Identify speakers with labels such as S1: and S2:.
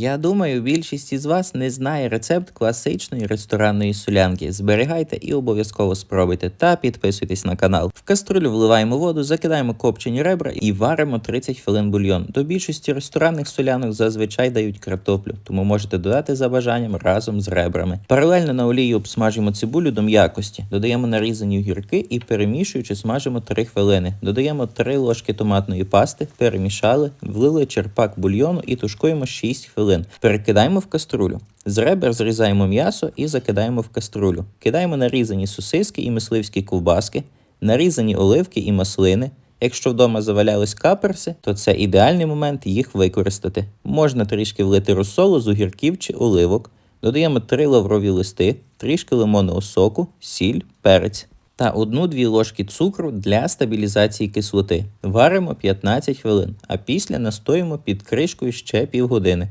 S1: Я думаю, більшість із вас не знає рецепт класичної ресторанної солянки. Зберігайте і обов'язково спробуйте та підписуйтесь на канал. В каструлю вливаємо воду, закидаємо копчені ребра і варимо 30 хвилин бульйон. До більшості ресторанних солянок зазвичай дають картоплю, тому можете додати за бажанням разом з ребрами. Паралельно на олії обсмажимо цибулю до м'якості, додаємо нарізані огірки і перемішуючи смажимо 3 хвилини. Додаємо 3 ложки томатної пасти, перемішали, влили черпак бульйону і тушкуємо 6 хвилин. Перекидаємо в каструлю. З ребер зрізаємо м'ясо і закидаємо в каструлю. Кидаємо нарізані сосиски і мисливські ковбаски, нарізані оливки і маслини. Якщо вдома завалялись каперси, то це ідеальний момент їх використати. Можна трішки влити розсолу з огірків чи оливок. Додаємо 3 лаврові листи, трішки лимонного соку, сіль, перець та 1-2 ложки цукру для стабілізації кислоти. Варимо 15 хвилин, а після настоїмо під кришкою ще півгодини.